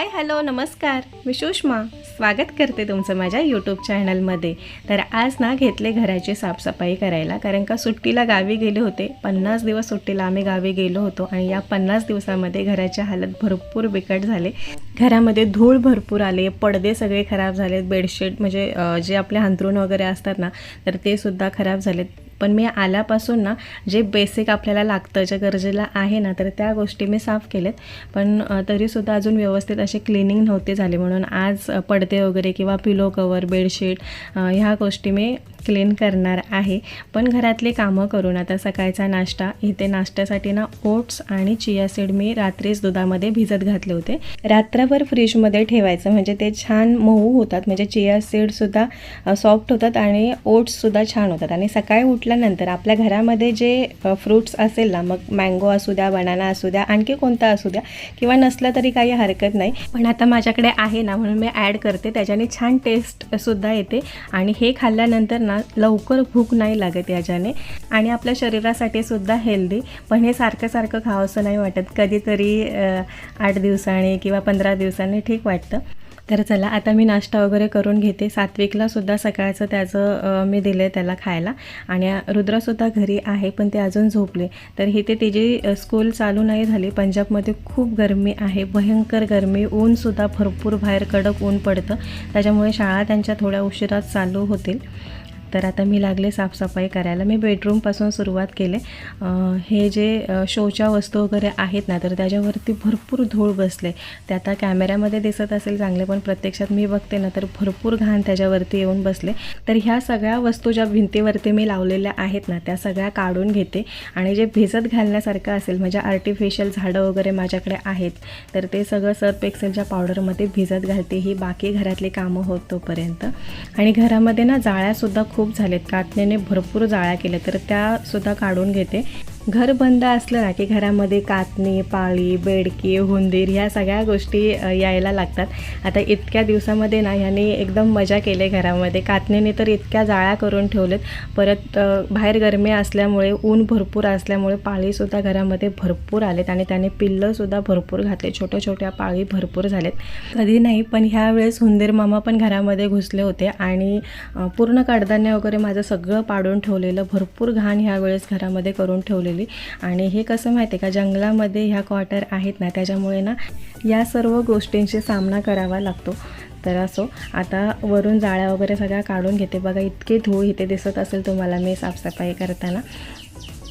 Hi hello नमस्कार. मी सुषमा. स्वागत करते तुमचं माझ्या यूट्यूब चॅनलमध्ये तर आज ना घेतले घराची साफसफाई करायला कारण का सुट्टीला गावी गेले होते. पन्नास दिवस सुट्टीला आम्ही गावी गेलो होतो आणि या पन्नास दिवसामध्ये घराची हालत भरपूर बिकट झाले. घरामध्ये धूळ भरपूर आले पडदे सगळे खराब झालेत बेडशीट म्हणजे जे आपले अंथरूण वगैरे असतात ना तर ते सुद्धा खराब झालेत. पण मी आल्यापासून ना जे बेसिक आपल्याला लागतं ज्या गरजेला आहे ना तर त्या गोष्टी मी साफ केलेत पण तरीसुद्धा अजून व्यवस्थित असे क्लिनिंग नव्हते झाले. म्हणून आज पडदे वगैरे किंवा पिलो कवर बेडशीट ह्या गोष्टी मी क्लीन करणार आहे. पण घरातली कामं करून आता सकाळचा नाश्ता इथे नाश्त्यासाठी ना ओट्स आणि चिया सीड मी रात्रीच दुधामध्ये भिजत घातले होते. रात्रभर फ्रीजमध्ये ठेवायचं म्हणजे ते छान मऊ होतात. म्हणजे चिया सीडसुद्धा सॉफ्ट होतात आणि ओट्ससुद्धा छान होतात. आणि सकाळी उठल्यानंतर आपल्या घरामध्ये जे फ्रूट्स असेल ना मग मँगो असू द्या बनाना असू द्या आणखी कोणता असू द्या किंवा नसलं तरी काही हरकत नाही. पण आता माझ्याकडे आहे ना म्हणून मी ॲड करते. त्याच्याने छान टेस्टसुद्धा येते. आणि हे खाल्ल्यानंतर ना लवकर भूक नाही लागत याच्याने. आणि आपल्या शरीरासाठी सुद्धा हेल्दी पण हे सारखं सारखं खावंसं नाही वाटत. कधीतरी आठ दिवसांनी किंवा पंधरा दिवसांनी ठीक वाटतं. तर चला आता मी नाश्ता वगैरे करून घेते. सात्विकला सुद्धा सकाळचं त्याचं मी मी दिले त्याला खायला. आणि रुद्रसुद्धा घरी आहे पण ते अजून झोपले. तर इथे तिची स्कूल चालू नाही झाली. पंजाबमध्ये खूप गरमी आहे. भयंकर गरमी. ऊनसुद्धा भरपूर बाहेर कडक ऊन पडतं. त्याच्यामुळे शाळा त्यांच्या थोड्या उशिरात चालू होतील. तर आता मी लागले साफसफाई करायला. मी बेडरूमपासून सुरुवात केले. हे जे शोच्या वस्तू वगैरे आहेत ना तर त्याच्यावरती भरपूर धूळ बसले. ते आता कॅमेऱ्यामध्ये दिसत असेल चांगले पण प्रत्यक्षात मी बघते ना तर भरपूर घाण त्याच्यावरती येऊन बसले. तर ह्या सगळ्या वस्तू ज्या भिंतीवरती मी लावलेल्या आहेत ना त्या सगळ्या काढून घेते. आणि जे भिजत घालण्यासारखं असेल म्हणजे आर्टिफिशियल झाडं वगैरे माझ्याकडे आहेत तर ते सगळं सर्फ एक्सेलच्या पावडरमध्ये भिजत घालते. ही बाकी घरातली कामं होत तोपर्यंत. आणि घरामध्ये ना जाळ्यासुद्धा खूप खूप झालेत. कातनेने भरपूर जाळ्या केल्या. तर त्यासुद्धा काढून घेते. घर बंद असलं ना की घरामध्ये कातणी पाळी बेडकी हुंदीर ह्या सगळ्या गोष्टी यायला लागतात. आता इतक्या दिवसामध्ये ना ह्याने एकदम मजा केली घरामध्ये. कातणीने तर इतक्या जाळ्या करून ठेवलेत. परत बाहेर गरमी असल्यामुळे ऊन भरपूर असल्यामुळे पाळीसुद्धा घरामध्ये भरपूर आलेत आणि त्याने पिल्लंसुद्धा भरपूर घातले. छोट्या छोट्या पाळी भरपूर झालेत. कधी नाही पण ह्यावेळेस हुंदीर मामा पण घरामध्ये घुसले होते आणि पूर्ण कडधान्य वगैरे माझं सगळं पाडून ठेवलेलं भरपूर घाण ह्यावेळेस घरामध्ये करून ठेवलेलं. आणि हे कसं माहिती आहे का जंगलामध्ये ह्या क्वार्टर आहेत ना त्याच्यामुळे ना या सर्व गोष्टींशी सामना करावा लागतो. तर असो आता वरून जाळ्या वगैरे सगळ्या काढून घेते. बघा इतके धूळ इथे दिसत असेल तुम्हाला मी साफसफाई करताना.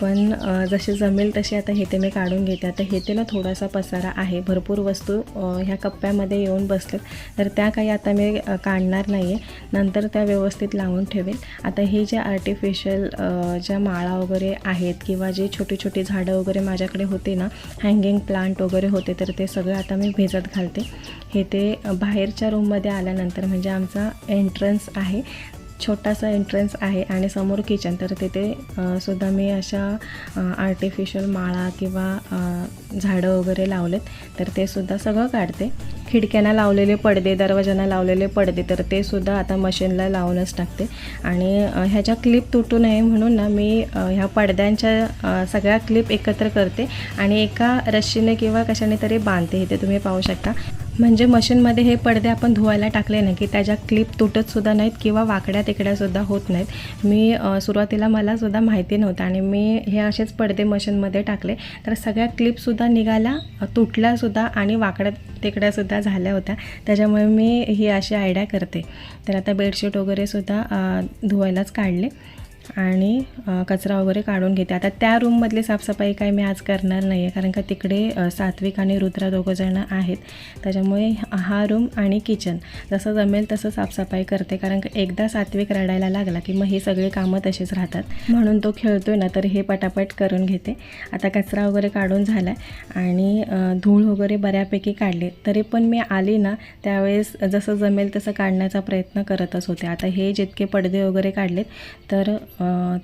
पण जसे जमेल तसे आता हे ते मी काढून घेते. आता हेतेला ना थोडासा पसारा आहे. भरपूर वस्तू ह्या कप्प्यामध्ये येऊन बसलेत. तर त्या काही आता मी काढणार नाही आहे नंतर त्या व्यवस्थित लावून ठेवेल. आता हे जे आर्टिफिशियल ज्या माळा वगैरे आहेत किंवा जे छोटी छोटी झाडं वगैरे माझ्याकडे होते ना हँगिंग प्लांट वगैरे होते तर ते सगळं आता मी भेजत घालते. हे ते बाहेरच्या रूममध्ये आल्यानंतर म्हणजे आमचा एंट्रन्स आहे. छोटासा एंट्रन्स आहे आणि समोर किचन तर तिथे सुद्धा मी अशा आर्टिफिशियल माळा किंवा झाडं वगैरे लावलेत. तर ते सुद्धा सगळं काढते. खिडक्यांना लावलेले पडदे दरवाजांना लावलेले पडदे तर ते सुद्धा आता मशीनला लावूनच टाकते. आणि ह्याच्या क्लिप तुटू नये म्हणून ना मी ह्या पडद्यांच्या सगळ्या क्लिप एकत्र करते. आणि एका रश्शीने किंवा कशाने तरी बांधते. इथे तुम्ही पाहू शकता. म्हणजे मशीनमध्ये हे पडदे आपण धुवायला टाकले नाही की त्याच्या क्लिप तुटतसुद्धा नाहीत किंवा वाकड्या तिकड्यासुद्धा होत नाहीत. मी सुरुवातीला मला सुद्धा माहिती नव्हतं आणि मी हे असेच पडदे मशीनमध्ये टाकले. तर सगळ्या क्लिपसुद्धा निघाल्या तुटल्यासुद्धा आणि वाकड्या तिकड्यासुद्धा झाल्या होत्या. त्याच्यामुळे मी ही अशी आयडिया करते. तर आता बेडशीट वगैरेसुद्धा धुवायलाच काढले. आणि कचरा वगैरे काढून घेते. आता त्या रूममधली साफसफाई काय मी आज करणार नाही आहे कारण का तिकडे सात्विक आणि रुद्रा दोघंजणं आहेत. त्याच्यामुळे हा रूम आणि किचन जसं जमेल तसं साफसफाई करते कारण का एकदा सात्विक रडायला लागला की मग हे सगळे कामं तशीच राहतात. म्हणून तो खेळतोय ना तर हे पटापट करून घेते. आता कचरा वगैरे काढून झाला आणि धूळ वगैरे बऱ्यापैकी काढले. तरी पण मी आली ना त्यावेळेस जसं जमेल तसं काढण्याचा प्रयत्न करतच होते. आता हे जितके पडदे वगैरे काढलेत तर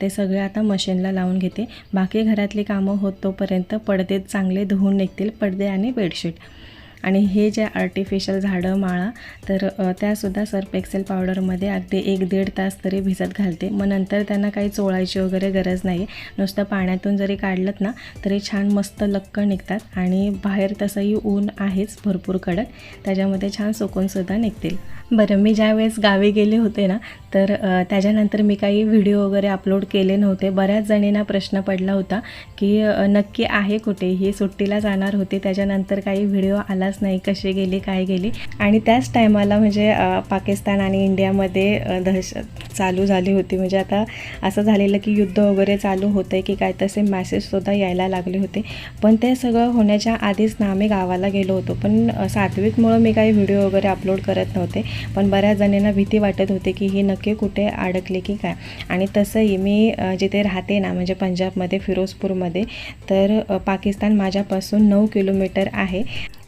ते सगळे आता मशीनला लावून घेते. बाकी घरातली कामं होत तोपर्यंत पडदे चांगले धुवून निघतील पडदे आणि बेडशीट. आणि हे जे आर्टिफिशियल झाडं माळा तर त्यासुद्धा सर्फ एक्सेल पावडरमध्ये अगदी एक दीड तास तरी भिजत घालते. मग नंतर त्यांना काही चोळायची वगैरे गरज नाही नुसतं पाण्यातून जरी काढलं ना तरी छान मस्त लक्क निघतात आणि बाहेर तसंही ऊन आहेच भरपूर कडक. त्याच्यामध्ये छान सुकूनसुद्धा निघतील. बरं मी ज्यावेळेस गावी गेले होते ना तर त्याच्यानंतर मी काही व्हिडिओ वगैरे अपलोड केले नव्हते. बऱ्याच जणींना प्रश्न पडला होता की नक्की आहे कुठे? ही सुट्टीला जाणार होती. त्याच्यानंतर काही व्हिडिओ आलाच नाही कशी गेली काय गेली? आणि त्याच टायमाला म्हणजे पाकिस्तान आणि इंडियामध्ये दहश दहशत चालू झाली होती. म्हणजे आता असं झालेलं की युद्ध वगैरे चालू होतं की काय तसे मॅसेजसुद्धा यायला लागले होते. पण ते सगळं होण्याच्या आधीच ना आम्ही गावाला गेलो होतो. पण सात्विकमुळं मी काही व्हिडिओ वगैरे अपलोड करत नव्हते. पण बऱ्याच जणींना भीती वाटत होती की ही नक्की कुठे अडकले की काय. आणि तसंही मी जिथे राहते ना म्हणजे पंजाबमध्ये फिरोजपूरमध्ये तर पाकिस्तान माझ्यापासून नऊ किलोमीटर आहे.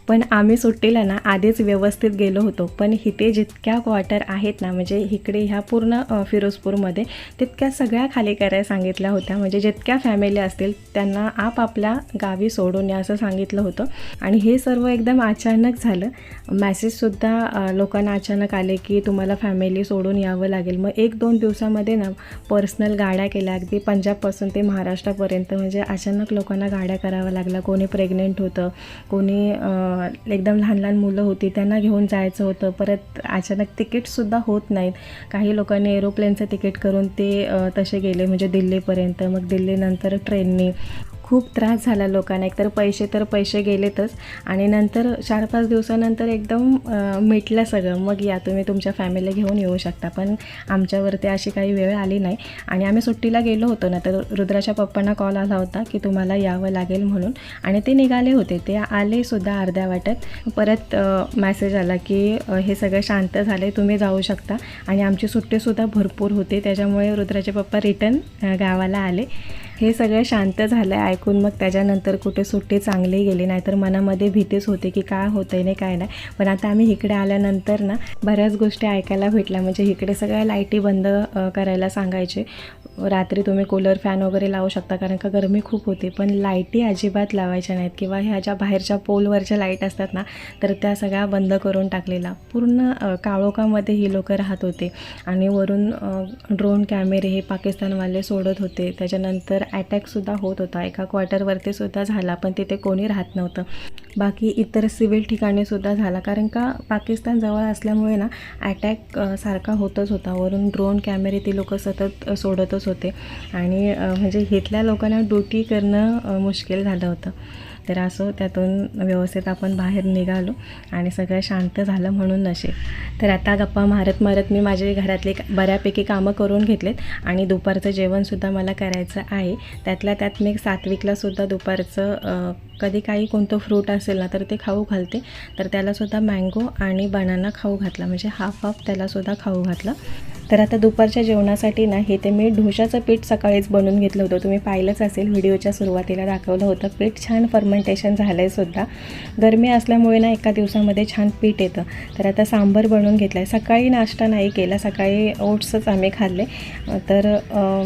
पण आम्ही सुट्टीला ना आधीच व्यवस्थित गेलो होतो. पण इथे जितक्या क्वार्टर आहेत ना म्हणजे इकडे ह्या पूर्ण फिरोजपूरमध्ये तितक्या सगळ्या खाली करायला सांगितल्या होत्या. म्हणजे जितक्या फॅमिली असतील त्यांना आपापल्या गावी सोडून या असं सांगितलं होतं. आणि हे सर्व एकदम अचानक झालं. मॅसेजसुद्धा लोकांना अचानक आले की तुम्हाला फॅमिली सोडून यावं लागेल. मग एक दोन दिवसामध्ये ना पर्सनल गाड्या केल्या. अगदी पंजाबपासून ते महाराष्ट्रापर्यंत. म्हणजे अचानक लोकांना गाड्या कराव्या लागल्या. कोणी प्रेग्नेंट होतं कोणी एकदम लहान लहान मुलं होती त्यांना घेऊन जायचं होतं. परत अचानक तिकीटसुद्धा होत नाहीत. काही लोकांनी एरोप्लेनचं तिकीट करून ते तसे गेले म्हणजे दिल्लीपर्यंत. मग दिल्लीनंतर ट्रेनने खूप त्रास झाला लोकांना. एकतर पैसे तर पैसे गेलेतच. आणि नंतर चार पाच दिवसानंतर एकदम मिटलं सगळं. मग या तुम्ही तुमच्या फॅमिली घेऊन येऊ शकता. पण आमच्यावरती अशी काही वेळ आली नाही. आणि आम्ही सुट्टीला गेलो होतो ना तर रुद्राच्या पप्पांना कॉल आला होता की तुम्हाला यावं लागेल म्हणून. आणि ते निघाले होते. ते आले सुद्धा अर्ध्या वाटत. परत मॅसेज आला की हे सगळं शांत झाले तुम्ही जाऊ शकता. आणि आमची सुट्टीसुद्धा भरपूर होती. त्याच्यामुळे रुद्राचे पप्पा रिटर्न गावाला आले. हे सगळं शांत झालं आहे ऐकून. मग त्याच्यानंतर कुठे सुट्टी चांगली गेली नाहीतर मनामध्ये भीतीच होते की काय होतं आहे नाही काय नाही. पण आता आम्ही इकडे आल्यानंतर ना बऱ्याच गोष्टी ऐकायला भेटल्या. म्हणजे इकडे सगळ्या लाईटी बंद करायला सांगायचे. रात्री तुम्ही कूलर फॅन वगैरे लावू शकता कारण का गरमी खूप होते. पण लाईटी अजिबात लावायच्या नाहीत. किंवा ह्या ज्या बाहेरच्या पोलवरच्या लाइट असतात ना तर त्या सगळ्या बंद करून टाकलेला पूर्ण काळोखामध्ये ही लोकं राहत होते. आणि वरून ड्रोन कॅमेरे हे पाकिस्तानवाले सोडत होते. त्याच्यानंतर अटॅकसुद्धा होत होता. एका क्वार्टरवरती सुद्धा झाला पण तिथे कोणी राहत नव्हतं. बाकी इतर सिव्हिल ठिकाणीसुद्धा झाला. कारण का पाकिस्तान जवळ असल्यामुळे ना अटॅक सारखा होतच होता. वरून ड्रोन कॅमेरे ती लोकं सतत सोडतच दिवस होते. आणि म्हणजे इथल्या लोकांना ड्युटी करणं मुश्किल झालं होतं. तर असं त्यातून व्यवस्थित आपण बाहेर निघालो आणि सगळं शांत झालं म्हणून नशे तर आता गप्पा मारत मारत मी माझे घरातले बऱ्यापैकी कामं करून घेतलेत आणि दुपारचं जेवणसुद्धा मला करायचं आहे. त्यातल्या त्यात मी सात्विकलासुद्धा दुपारचं कधी काही कोणतं फ्रूट असेल ना तर ते खाऊ घालते. तर त्यालासुद्धा मँगो आणि बनाना खाऊ घातला. म्हणजे हाफ हाफ त्यालासुद्धा खाऊ घातलं. तर आता दुपारच्या जेवणासाठी ना हे ते मी ढोशाचं पीठ सकाळीच बनवून घेतलं होतं. तुम्ही पाहिलंच असेल व्हिडिओच्या सुरुवातीला दाखवलं होतं. पीठ छान फर्मेंटेशन झालं आहे सुद्धा. गरमी असल्यामुळे ना एका दिवसामध्ये छान पीठ येतं. तर आता सांबर बनवून घेतलं आहे सकाळी नाश्ता नाही केला. सकाळी ओट्सच आम्ही खाल्ले. तर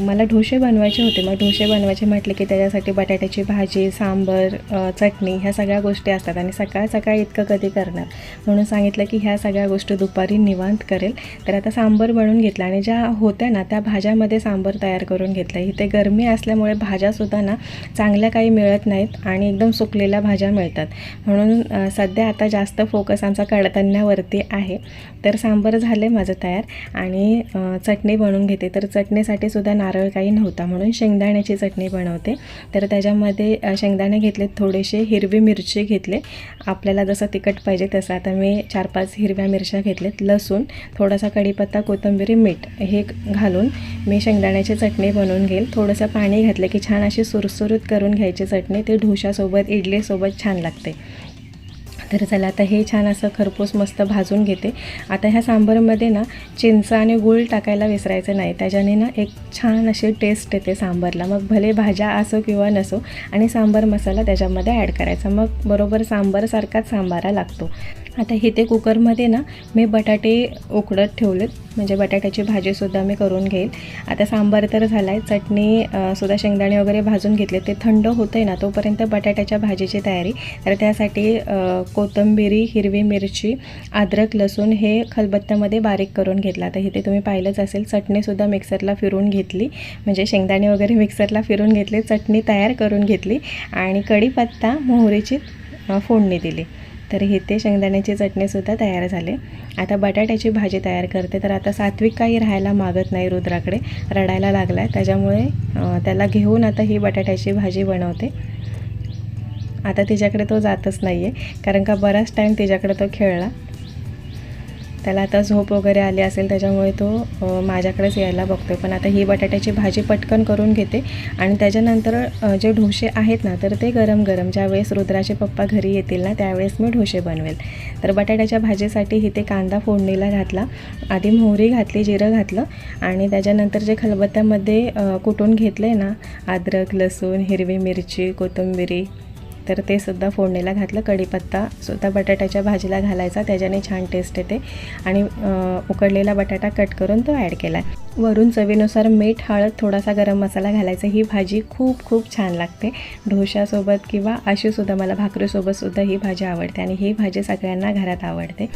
मला ढोसे बनवायचे होते. मग ढोसे बनवायचे म्हटले की त्याच्यासाठी बटाट्याची भाजी सांबर चटणी ह्या सगळ्या गोष्टी असतात आणि सकाळ सकाळी इतकं कधी करणार? म्हणून सांगितलं की ह्या सगळ्या गोष्टी दुपारी निवांत करेल. तर आता सांबर बनवून घेतला आणि ज्या होत्या ना त्या भाज्यामध्ये सांबर तयार करून घेतलं. इथे गरमी असल्यामुळे भाज्यासुद्धा ना चांगल्या काही मिळत नाहीत आणि एकदम सुकलेल्या भाज्या मिळतात. म्हणून सध्या आता जास्त फोकस आमचा कडधान्यावरती आहे. तर सांबर झाले माझं तयार आणि चटणी बनवून घेते. तर चटणीसाठी सुद्धा नारळ काही नव्हता. म्हणून शेंगदाण्याची चटणी बनवते. तर त्याच्यामध्ये शेंगदाणे घेतले थोडेसे हिरवे मिरची घेतले. आपल्याला जसं तिखट पाहिजे तसं. आता मी चार पाच हिरव्या मिरच्या घेतल्यात लसूण थोडासा कढीपत्ता कोथंबिरी मीठ हे घालून मी शेंगदाण्याची चटणी बनवून घेईल. थोडंसं पाणी घातलं की छान अशी सुरसुरीत करून घ्यायची चटणी. ते ढोशासोबत इडलीसोबत छान लागते. तर चला आता हे छान असं खरपूस मस्त भाजून घेते. आता ह्या सांबारमध्ये ना चिंच आणि गूळ टाकायला विसरायचं नाही. त्याच्याने ना एक छान अशी टेस्ट येते सांबारला. मग भले भाज्या असो किंवा नसो आणि सांबार मसाला त्याच्यामध्ये ॲड करायचा. मग बरोबर सांबारसारखाच सांबारा लागतो. आता इथे कुकरमध्ये ना मी बटाटे उकडत ठेवलेत. म्हणजे बटाट्याची भाजीसुद्धा मी करून घेईल. आता सांबार तर झाला आहे चटणी सुद्धा शेंगदाणे वगैरे भाजून घेतले. ते थंड होतं आहे ना तोपर्यंत बटाट्याच्या भाजीची तयारी. तर त्यासाठी कोथंबिरी हिरवी मिरची अद्रक लसूण हे खलबत्त्यामध्ये बारीक करून घेतलं. आता इथे तुम्ही पाहिलंच असेल. चटणीसुद्धा मिक्सरला फिरून घेतली. म्हणजे शेंगदाणे वगैरे मिक्सरला फिरून घेतले. चटणी तयार करून घेतली. आणि कढीपत्ता मोहरीची फोडणी दिली. तर इथे शेंगदाण्याची चटणीसुद्धा तयार झाले. आता बटाट्याची भाजी तयार करते. तर आता सात्विक काही राहायला मागत नाही रुद्राकडे. रडायला लागला आहे त्याच्यामुळे त्याला घेऊन आता ही बटाट्याची भाजी बनवते. आता तिच्याकडे तो जातच नाही आहे कारण का बराच टाईम तिच्याकडे तो खेळला. त्याला आता झोप वगैरे आली असेल त्याच्यामुळे तो माझ्याकडेच यायला बघतो पण आता ही बटाट्याची भाजी पटकन करून घेते आणि त्याच्यानंतर जे ढोसे आहेत ना तर ते गरम गरम ज्यावेळेस रुद्राचे पप्पा घरी येतील ना त्यावेळेस मी ढोसे बनवेल. तर बटाट्याच्या भाजीसाठी इथे कांदा फोडणीला घातला. आधी मोहरी घातली जिरं घातलं आणि त्याच्यानंतर जे खलबत्त्यामध्ये कुटून घेतलं आहे ना अद्रक लसूण हिरवी मिरची कोथिंबिरी तर ते सुद्धा फोडणीला घातलं. कढीपत्ता सुद्धा बटाट्याच्या भाजीला घालायचा. त्याच्याने छान टेस्ट येते. आणि उकडलेला बटाटा कट करून तो ॲड केला. वरून चवीनुसार मीठ हळद थोडासा गरम मसाला घालायचा. ही भाजी खूप खूप छान लागते. ढोशासोबत किंवा अशीसुद्धा मला भाकरीसोबतसुद्धा ही भाजी आवडते आणि ही भाजी सगळ्यांना घरात आवडते.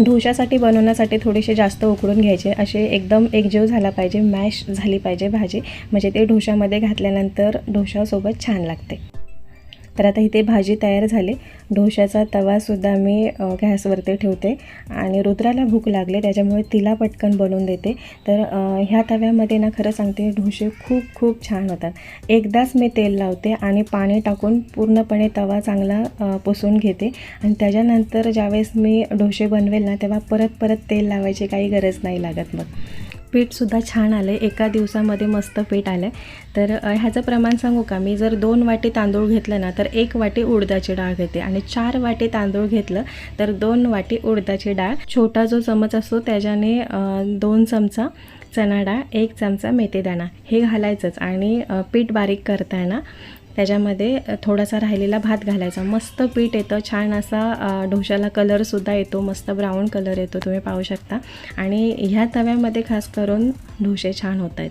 ढोशासाठी बनवण्यासाठी थोडेसे जास्त उकडून घ्यायचे. असे एकदम एकजीव झाला पाहिजे मॅश झाली पाहिजे भाजी. म्हणजे ते ढोशामध्ये घातल्यानंतर ढोशासोबत छान लागते. तर आता इथे भाजी तयार झाली. ढोशाचा तवासुद्धा मी गॅसवरती ठेवते. आणि रुद्राला भूक लागली त्याच्यामुळे तिला पटकन बनवून देते. तर ह्या तव्यामध्ये ना खरं सांगते ढोसे खूप खूप छान होतात. एकदाच मी तेल लावते आणि पाणी टाकून पूर्णपणे तवा चांगला पुसून घेते. आणि त्याच्यानंतर ज्यावेळेस मी ढोसे बनवेल ना तेव्हा परत परत तेल लावायची काही गरज नाही लागत मग. पीठसुद्धा छान आलं आहे एका दिवसामध्ये मस्त पीठ आलं आहे तर ह्याचं प्रमाण सांगू का? मी जर दोन वाटी तांदूळ घेतलं ना तर एक वाटी उडदाची डाळ घेते आणि चार वाटी तांदूळ घेतलं तर दोन वाटी उडदाची डाळ. छोटा जो चमच असतो त्याच्याने दोन चमचा चणा डाळ एक चमचा मेथीदाणा हे घालायचंच. आणि पीठ बारीक करताना त्याच्यामध्ये थोडासा राहिलेला भात घालायचा. मस्त पीठ येतं छान असा ढोशाला कलरसुद्धा येतो मस्त ब्राऊन कलर येतो तुम्ही पाहू शकता. आणि ह्या तव्यामध्ये खास करून ढोसे छान होत आहेत.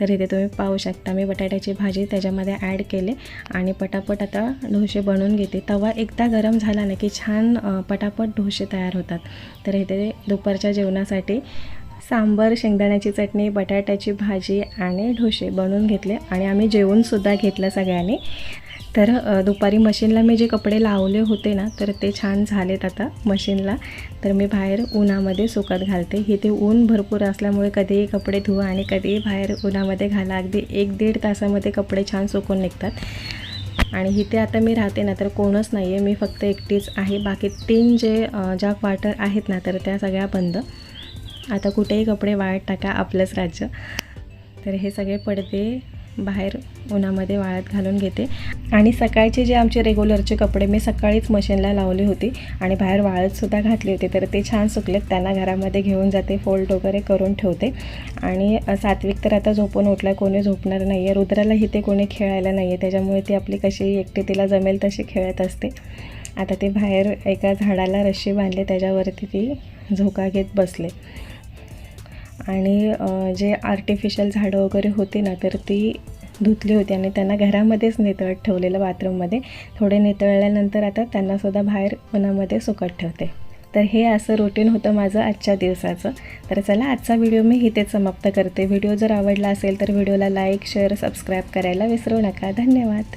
तर इथे तुम्ही पाहू शकता मी बटाट्याची भाजी त्याच्यामध्ये ॲड केले आणि पटापट आता ढोसे बनवून घेते. तवा एकदा गरम झाला ना की छान पटापट ढोसे तयार होतात. तर इथे दुपारच्या जेवणासाठी सांबर शेंगदाण्याची चटणी बटाट्याची भाजी आणि ढोसे बनवून घेतले आणि आम्ही जेवणसुद्धा घेतलं सगळ्यांनी. तर दुपारी मशीनला मी जे कपडे लावले होते ना तर ते छान झालेत आता मशीनला. तर मी बाहेर उन्हामध्ये सुकत घालते. इथे ऊन भरपूर असल्यामुळे कधीही कपडे धुवा आणि कधीही बाहेर उन्हामध्ये घाला. अगदी एक दीड तासामध्ये कपडे छान सुकून निघतात. आणि इथे आता मी राहते ना तर कोणच नाही आहे मी फक्त एकटीच आहे. बाकी तीन जे ज्या क्वार्टर आहेत ना तर त्या सगळ्या बंद. आता कुठेही कपडे वाळत टाका आपलंच राज्य. तर हे सगळे पडदे बाहेर उन्हामध्ये वाळत घालून घेते. आणि सकाळचे जे आमचे रेग्युलरचे कपडे मी सकाळीच मशीनला लावली होती आणि बाहेर वाळतसुद्धा घातली होती. तर ते छान सुकलेत त्यांना घरामध्ये घेऊन जाते फोल्ड वगैरे करून ठेवते. आणि सात्विक तर आता झोपून उठला कोणी झोपणार नाही आहे रुद्राला इथे कोणी खेळायला नाही आहे त्याच्यामुळे ती आपली कशी एकटी तिला जमेल तशी खेळत असते. आता ते बाहेर एका झाडाला रशी बांधले त्याच्यावरती ती झोका घेत बसले. आणि जे आर्टिफिशियल झाडं वगैरे होती ना तर ती धुतली होती आणि त्यांना घरामध्येच नेतळत ठेवलेलं बाथरूममध्ये. थोडे नेतळल्यानंतर आता त्यांनासुद्धा बाहेर उन्हामध्ये सुकत ठेवते. तर हे असं रुटीन होतं माझं आजच्या दिवसाचं. तर चला आजचा व्हिडिओ मी इथेच समाप्त करते. व्हिडिओ जर आवडला असेल तर व्हिडिओला लाईक शेअर सबस्क्राईब करायला विसरू नका. धन्यवाद.